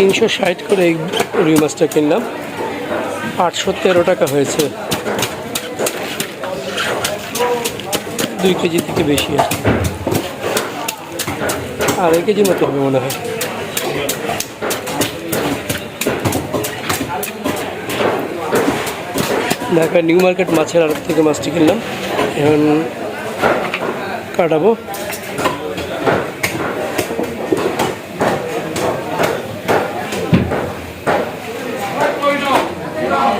তিনশো ষাট করে এই রুই মাছটা কিনলাম। আটশো তেরো টাকা হয়েছে। দুই কেজি থেকে বেশি আর। আড়াই কেজি মতো হবে মনে হয়। ঢাকা নিউ মার্কেট মাছের আড়ত থেকে মাছটি কিনলাম। এখন কাটাবো।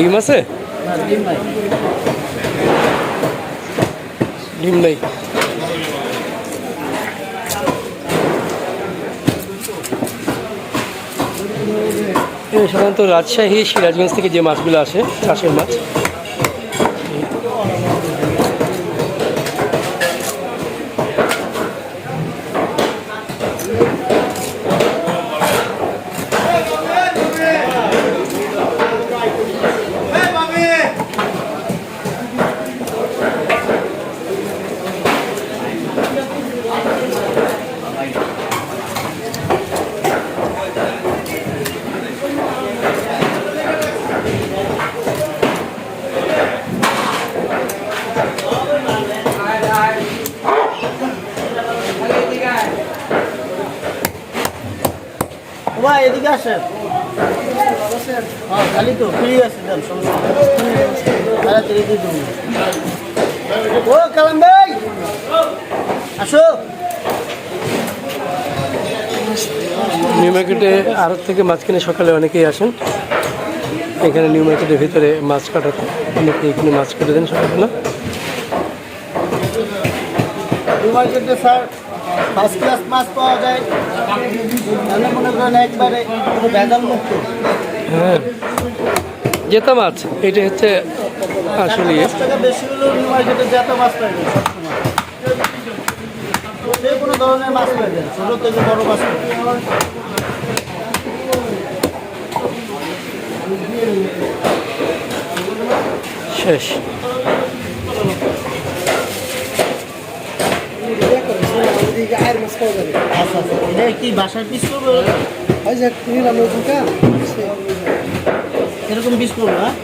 ডিম আছে? ডিম নেই। সাধারণত রাজশাহী সিরাজগঞ্জ থেকে যে মাছগুলো আসে চাষের মাছ। ভাই এদিকে আসেন। হ্যাঁ খালি তো ফ্রি আছে দেন তাড়াতাড়ি দিয়ে দেবো ও কালাম ভাই! আসো। নিউ মার্কেটে আড়ত থেকে মাছ কিনে সকালে অনেকেই আসেন। এখানে নিউ মার্কেটের ভিতরে মাছ কাটাতে অনেকে এখানে মাছ কেটে দেন সকালবেলা। এই মার্কেটে স্যার ফার্স্ট ক্লাস মাছ পাওয়া যায়। তাহলে মনে করেন একবারে ভেজাল মুক্ত হ্যাঁ জেতা মাছ এটা হচ্ছে আসলে বেশি হলেও নিউ মার্কেটে যত মাছ যে কোনো ধরনের মাছ ছোটো থেকে বড় মাছ পাইবেন শেষ আচ্ছা আচ্ছা। এটা কি বাসায় পিস করব এরকম পিস করব হ্যাঁ?